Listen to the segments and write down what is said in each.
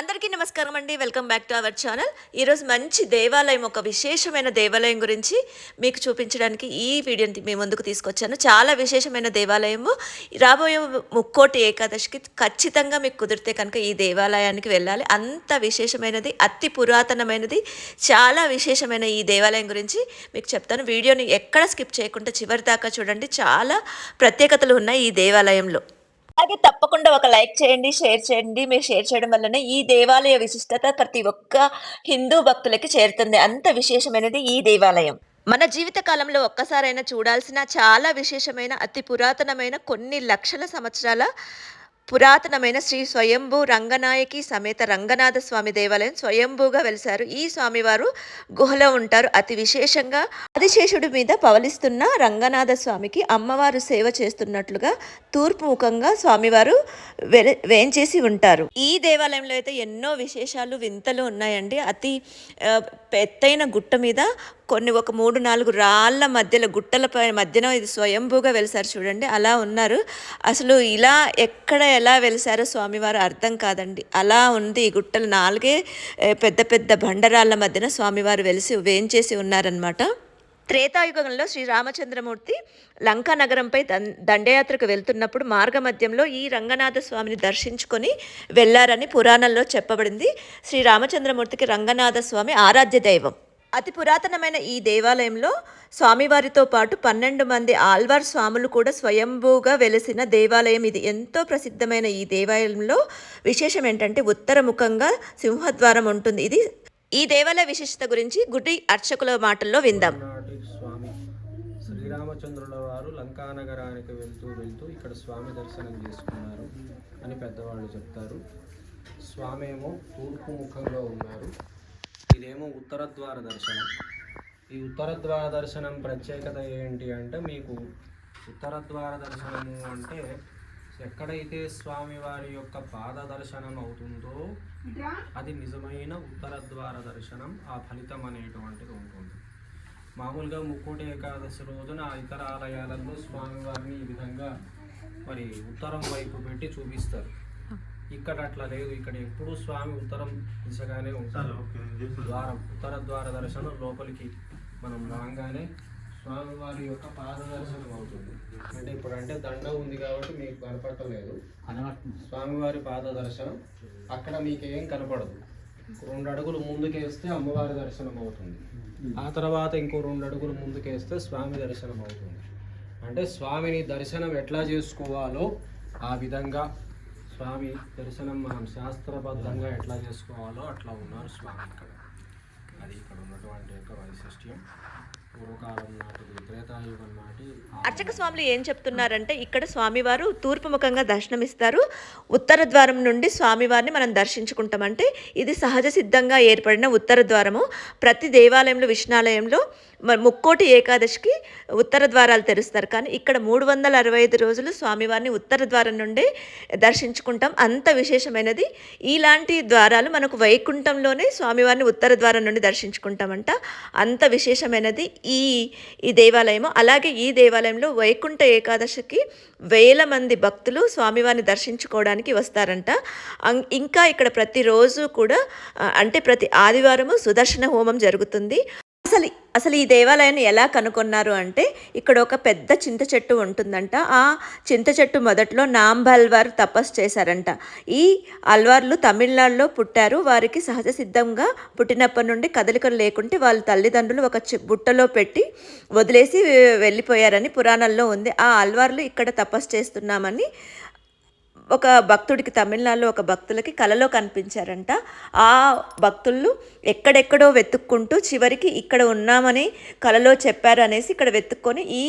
అందరికీ నమస్కారం అండి. Welcome back to our channel. ఈరోజు మంచి దేవాలయం ఒక విశేషమైన దేవాలయం గురించి మీకు చూపించడానికి ఈ వీడియోని మీ ముందుకు తీసుకొచ్చాను. చాలా విశేషమైన దేవాలయము. రాబోయే ముక్కోటి ఏకాదశికి ఖచ్చితంగా మీకు కుదిరితే కనుక ఈ దేవాలయానికి వెళ్ళాలి. అంత విశేషమైనది అతి పురాతనమైనది చాలా విశేషమైన ఈ దేవాలయం గురించి మీకు చెప్తాను. వీడియోని ఎక్కడ స్కిప్ చేయకుండా చివరి దాకా చూడండి. చాలా ప్రత్యేకతలు ఉన్నాయి ఈ దేవాలయంలో. అలాగే తప్పకుండా ఒక లైక్ చేయండి షేర్ చేయండి. మీరు షేర్ చేయడం వల్లనే ఈ దేవాలయ విశిష్టత ప్రతి ఒక్క హిందూ భక్తులకి చేరుతుంది. అంత విశేషమైనది ఈ దేవాలయం. మన జీవిత కాలంలో ఒక్కసారైనా చూడాల్సిన చాలా విశేషమైన అతి పురాతనమైన కొన్ని లక్షల సంవత్సరాల పురాతనమైన శ్రీ స్వయంభూ రంగనాయకి సమేత రంగనాథ స్వామి దేవాలయం స్వయంభూగా వెలిశారు. ఈ స్వామివారు గుహలో ఉంటారు. అతి విశేషంగా ఆదిశేషుడి మీద పవలిస్తున్న రంగనాథ స్వామికి అమ్మవారు సేవ చేస్తున్నట్లుగా తూర్పు ముఖంగా స్వామివారు వేంచేసి ఉంటారు. ఈ దేవాలయంలో అయితే ఎన్నో విశేషాలు వింతలు ఉన్నాయండి. అతి ఎత్తైన గుట్ట మీద కొన్ని ఒక మూడు నాలుగు రాళ్ళ మధ్యలో గుట్టల మధ్యన ఇది స్వయంభూగా వెలిసారు చూడండి. అలా ఉన్నారు. అసలు ఇలా ఎక్కడ ఎలా వెలిసారో స్వామివారు అర్థం కాదండి. అలా ఉంది ఈ గుట్టలు నాలుగే పెద్ద పెద్ద బండరాళ్ళ మధ్యన స్వామివారు వెలిసి వేంచేసి ఉన్నారనమాట త్రేతాయుగంలో శ్రీ రామచంద్రమూర్తి లంకా నగరంపై దండయాత్రకు వెళ్తున్నప్పుడు మార్గమధ్యంలో ఈ రంగనాథ స్వామిని దర్శించుకొని వెళ్ళారని పురాణంలో చెప్పబడింది. శ్రీ రామచంద్రమూర్తికి రంగనాథ స్వామి ఆరాధ్య దైవం. అతి పురాతనమైన ఈ దేవాలయంలో స్వామివారితో పాటు పన్నెండు మంది ఆల్వార్ స్వాములు కూడా స్వయంభూగా వెలిసిన దేవాలయం ఇది. ఎంతో ప్రసిద్ధమైన ఈ దేవాలయంలో విశేషం ఏంటంటే ఉత్తరముఖంగా సింహద్వారం ఉంటుంది. ఇది ఈ దేవాలయ విశిష్టత గురించి గుడి అర్చకుల మాటల్లో విందాం. శ్రీరామచంద్రుల వారు లంకా నగరానికి వెళ్తూ వెళ్తూ ఇక్కడ స్వామి దర్శనం చేసుకున్నారు అని పెద్దవాళ్ళు చెప్తారు. స్వామి ఏమో తూర్పు ముఖంగా ఉన్నారు. ఇదేమో ఉత్తర ద్వార దర్శనం. ఈ ఉత్తర ద్వార దర్శనం ప్రత్యేకత ఏంటి అంటే మీకు ఉత్తర ద్వార దర్శనము అంటే ఎక్కడైతే స్వామివారి యొక్క పాద దర్శనం అవుతుందో అది నిజమైన ఉత్తర ద్వార దర్శనం ఆ ఫలితం అనేటువంటిది ఉంటుంది. మామూలుగా ముక్కోటి ఏకాదశి రోజున ఇతర ఆలయాలలో స్వామివారిని ఈ విధంగా మరి ఉత్తరం వైపు పెట్టి చూపిస్తారు. ఇక్కడ అట్లా లేదు. ఇక్కడ ఎప్పుడూ స్వామి ఉత్తరం దిశగానే ఉంటారు ద్వారం ఉత్తర ద్వార దర్శనం లోపలికి మనం రాగానే స్వామివారి యొక్క పాద దర్శనం అవుతుంది. అంటే ఇప్పుడు అంటే దండ ఉంది కాబట్టి మీకు కనపడలేదు స్వామివారి పాద దర్శనం అక్కడ మీకు ఏం కనపడదు. రెండు అడుగులు ముందుకేస్తే అమ్మవారి దర్శనం అవుతుంది. ఆ తర్వాత ఇంకో రెండు అడుగులు ముందుకేస్తే స్వామి దర్శనం అవుతుంది. అంటే స్వామిని దర్శనం ఎట్లా చేసుకోవాలో ఆ విధంగా స్వామి దర్శనం మనం శాస్త్రబద్ధంగా ఎట్లా చేసుకోవాలో అట్లా ఉన్నారు స్వామి ఇక్కడ. అది ఇక్కడ ఉన్నటువంటి యొక్క వైశిష్ట్యం. అర్చక స్వాములు ఏం చెప్తున్నారంటే ఇక్కడ స్వామివారు తూర్పు ముఖంగా దర్శనమిస్తారు. ఉత్తర ద్వారం నుండి స్వామివారిని మనం దర్శించుకుంటామంటే ఇది సహజ సిద్ధంగా ఏర్పడిన ఉత్తర ద్వారము. ప్రతి దేవాలయంలో విష్ణాలయంలో ముక్కోటి ఏకాదశికి ఉత్తర ద్వారాలు తెరుస్తారు. కానీ ఇక్కడ మూడు వందల అరవై ఐదు రోజులు స్వామివారిని ఉత్తర ద్వారం నుండి దర్శించుకుంటాం. అంత విశేషమైనది. ఇలాంటి ద్వారాలు మనకు వైకుంఠంలోనే స్వామివారిని ఉత్తర ద్వారం నుండి దర్శించుకుంటామంట. అంత విశేషమైనది ఈ ఈ దేవాలయము. అలాగే ఈ దేవాలయంలో వైకుంఠ ఏకాదశికి వేల మంది భక్తులు స్వామివారిని దర్శించుకోవడానికి వస్తారంట. అం- ఇంకా ఇక్కడ ప్రతిరోజు కూడా అంటే ప్రతి ఆదివారము సుదర్శన హోమం జరుగుతుంది. అసలు అసలు ఈ దేవాలయాన్ని ఎలా కనుగొన్నారు అంటే ఇక్కడ ఒక పెద్ద చింత చెట్టు ఉంటుందంట. ఆ చింత చెట్టు మొదట్లో నాంబల్వార్ తపస్సు చేశారంట. ఈ అల్వార్లు తమిళనాడులో పుట్టారు. వారికి సహజ సిద్ధంగా పుట్టినప్పటి నుండి కదలికలు లేకుంటే వాళ్ళ తల్లిదండ్రులు ఒక బుట్టలో పెట్టి వదిలేసి వెళ్ళిపోయారని పురాణాల్లో ఉంది. ఆ అల్వార్లు ఇక్కడ తపస్సు చేస్తున్నామని ఒక భక్తుడికి తమిళనాడులో ఒక భక్తులకి కలలో కనిపించారంట. ఆ భక్తులు ఎక్కడెక్కడో వెతుక్కుంటూ చివరికి ఇక్కడ ఉన్నామని కలలో చెప్పారు అనేసి ఇక్కడ వెతుక్కొని ఈ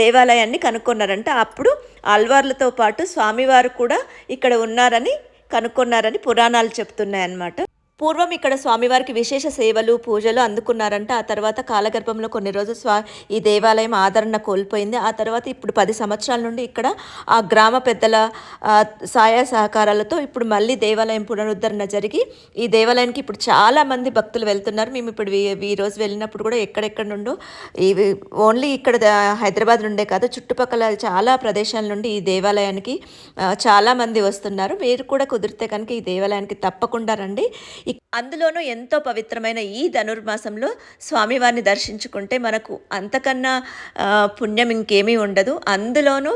దేవాలయాన్ని కనుక్కున్నారంట. అప్పుడు అల్వార్లతో పాటు స్వామివారు కూడా ఇక్కడ ఉన్నారని కనుక్కున్నారని పురాణాలు చెప్తున్నాయన్నమాట. పూర్వం ఇక్కడ స్వామివారికి విశేష సేవలు పూజలు అందుకున్నారంట. ఆ తర్వాత కాలగర్భంలో కొన్ని రోజులు స్వా ఈ దేవాలయం ఆదరణ కోల్పోయింది. ఆ తర్వాత ఇప్పుడు పది సంవత్సరాల నుండి ఇక్కడ ఆ గ్రామ పెద్దల ఆ, సహాయ సహకారాలతో ఇప్పుడు మళ్ళీ దేవాలయం పునరుద్ధరణ జరిగి ఈ దేవాలయానికి ఇప్పుడు చాలా మంది భక్తులు వెళ్తున్నారు. మేము ఇప్పుడు ఈ- రోజు వెళ్ళినప్పుడు కూడా ఎక్కడెక్కడ నుండో ఇవి ఓన్లీ ఇక్కడ ద- హైదరాబాద్ నుండే కాదు చుట్టుపక్కల చాలా ప్రదేశాల నుండి ఈ దేవాలయానికి చాలామంది వస్తున్నారు. మీరు కూడా కుదిరితే కనుక ఈ దేవాలయానికి తప్పకుండా రండి. అందులోనూ ఎంతో పవిత్రమైన ఈ ధనుర్మాసంలో స్వామివారిని దర్శించుకుంటే మనకు అంతకన్నా పుణ్యం ఇంకేమీ ఉండదు. అందులోనూ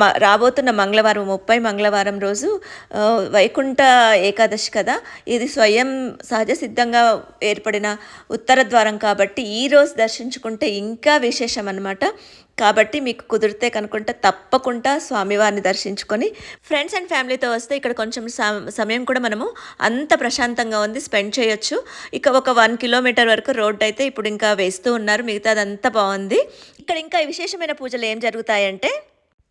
మ రాబోతున్న మంగళవారం ముప్పై మంగళవారం రోజు వైకుంఠ ఏకాదశి కదా ఇది స్వయం సహజ సిద్ధంగా ఏర్పడిన ఉత్తర ద్వారం కాబట్టి ఈ రోజు దర్శించుకుంటే ఇంకా విశేషం అన్నమాట కాబట్టి మీకు కుదిరితే కనుకుంటే తప్పకుండా స్వామివారిని దర్శించుకొని ఫ్రెండ్స్ అండ్ ఫ్యామిలీతో వస్తే ఇక్కడ కొంచెం సమ- సమయం కూడా మనము అంత ప్రశాంతంగా ఉంది స్పెండ్ చేయొచ్చు. ఇక ఒక వన్ కిలోమీటర్ వరకు రోడ్ అయితే ఇప్పుడు ఇంకా వేస్తూ ఉన్నారు మిగతాదంతా బాగుంది. ఇక్కడ ఇంకా విశేషమైన పూజలు ఏం జరుగుతాయంటే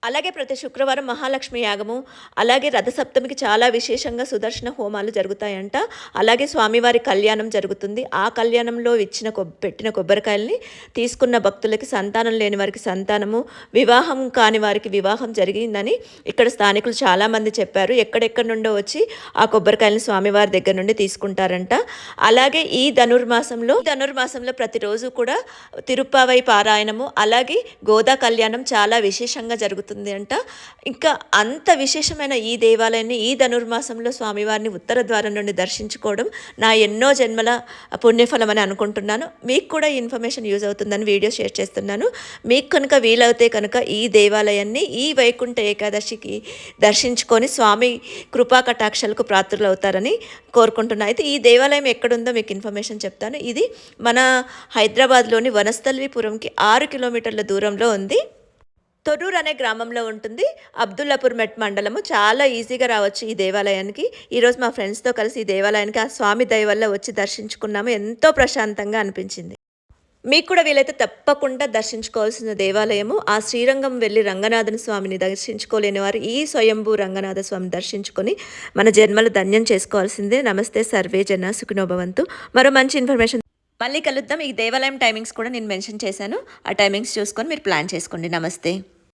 అలాగే ప్రతి శుక్రవారం మహాలక్ష్మి యాగము అలాగే రథసప్తమికి చాలా విశేషంగా సుదర్శన హోమాలు జరుగుతాయంట. అలాగే స్వామివారి కళ్యాణం జరుగుతుంది. ఆ కళ్యాణంలో ఇచ్చిన కొబ్ పెట్టిన కొబ్బరికాయల్ని తీసుకున్న భక్తులకి సంతానం లేని వారికి సంతానము వివాహం కాని వారికి వివాహం జరిగిందని ఇక్కడ స్థానికులు చాలామంది చెప్పారు. ఎక్కడెక్కడి నుండో వచ్చి ఆ కొబ్బరికాయలను స్వామివారి దగ్గర నుండి తీసుకుంటారంట. అలాగే ఈ ధనుర్మాసంలో ధనుర్మాసంలో ప్రతిరోజు కూడా తిరుప్పావై పారాయణము అలాగే గోదా కళ్యాణం చాలా విశేషంగా జరుగుతుంది. అంట. ఇంకా అంత విశేషమైన ఈ దేవాలయాన్ని ఈ ధనుర్మాసంలో స్వామివారిని ఉత్తర ద్వారం నుండి దర్శించుకోవడం నా ఎన్నో జన్మల పుణ్యఫలం అని అనుకుంటున్నాను. మీకు కూడా ఇన్ఫర్మేషన్ యూజ్ అవుతుందని వీడియో షేర్ చేస్తున్నాను. మీకు కనుక వీలవుతే కనుక ఈ దేవాలయాన్ని ఈ వైకుంఠ ఏకాదశికి దర్శించుకొని స్వామి కృపా కటాక్షలకు ప్రాతులు అవుతారని కోరుకుంటున్నాను అయితే ఈ దేవాలయం ఎక్కడుందో మీకు ఇన్ఫర్మేషన్ చెప్తాను. ఇది మన హైదరాబాద్లోని వనస్థలిపురంకి ఆరు కిలోమీటర్ల దూరంలో ఉంది. తొర్రూర్ అనే గ్రామంలో ఉంటుంది. అబ్దుల్లాపూర్ మెట్ మండలము. చాలా ఈజీగా రావచ్చు ఈ దేవాలయానికి. ఈరోజు మా ఫ్రెండ్స్తో కలిసి ఈ దేవాలయానికి ఆ స్వామి దయ వల్ల వచ్చి దర్శించుకున్నాము. ఎంతో ప్రశాంతంగా అనిపించింది. మీకు కూడా వీలైతే తప్పకుండా దర్శించుకోవాల్సిన దేవాలయము. ఆ శ్రీరంగం వెళ్ళి రంగనాథన స్వామిని దర్శించుకోలేని వారు ఈ స్వయంభూ రంగనాథ స్వామిని దర్శించుకొని మన జన్మలు ధన్యం చేసుకోవాల్సిందే. నమస్తే సర్వే జన సుఖినోభవంతు. మరో మంచి ఇన్ఫర్మేషన్ మళ్ళీ కలుద్దాం. ఈ దేవాలయం టైమింగ్స్ కూడా నేను మెన్షన్ చేశాను. ఆ టైమింగ్స్ చూసుకొని మీరు ప్లాన్ చేసుకోండి. నమస్తే.